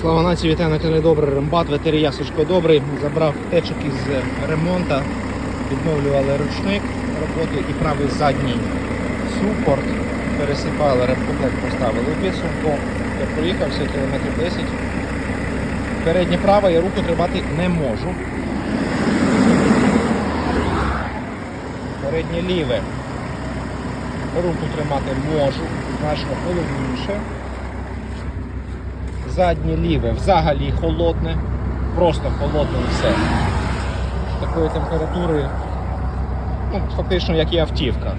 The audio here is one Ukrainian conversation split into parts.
Слава нації, вітаю на каналі Добрий Рембат, ветерія Сашко Добрий. Забрав течок із ремонту, відновлювали ручник роботи і правий задній супорт. Пересипали ремкомплект, поставили підсумку. Я проїхався кілометрів 10. Переднє праве я руку тримати не можу. Переднє ліве руку тримати можу, значно холодніше. Заднє ліве взагалі холодне, просто холодне все. Такої температури, ну, фактично, як і автівка.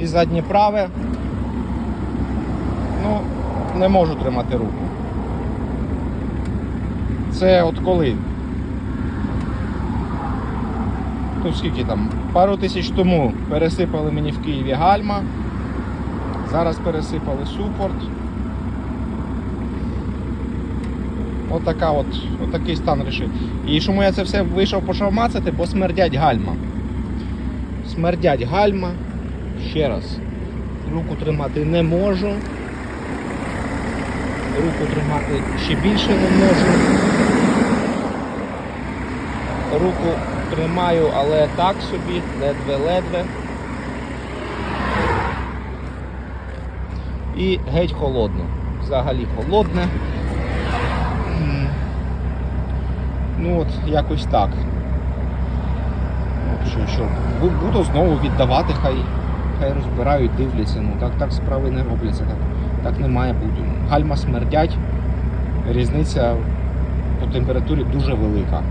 І заднє праве, ну, не можу тримати руку. Це от коли? Ну, скільки там? Пару тисяч тому пересипали мені в Києві гальма. Зараз пересипали супорт. Отака от, отакий стан рішив. І чому я це все вийшов почав мацати, бо смердять гальма. Смердять гальма. Ще раз. Руку тримати не можу. Руку тримати ще більше не можу. Руку тримаю, але так собі, ледве-ледве. І геть холодно. Взагалі холодне. Ну от, якось так. Що, що, буду знову віддавати, хай, хай розбирають, дивляться. Ну так, так справи не робляться. Так, так не має бути. Гальма смердять, різниця по температурі дуже велика.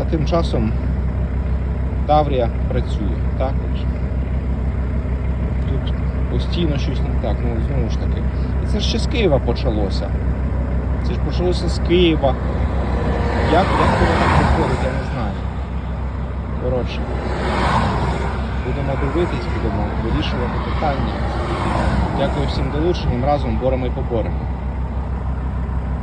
От, тим часом Таврія працює. Так постійно щось не так, ну знову ж таки. І це ж ще з Києва почалося. Це ж почалося з Києва. Як, як воно так виходить, я не знаю. Коротше. Будемо дивитись, будемо вирішувати питання. Дякую всім долученням, разом боремо і поборемо.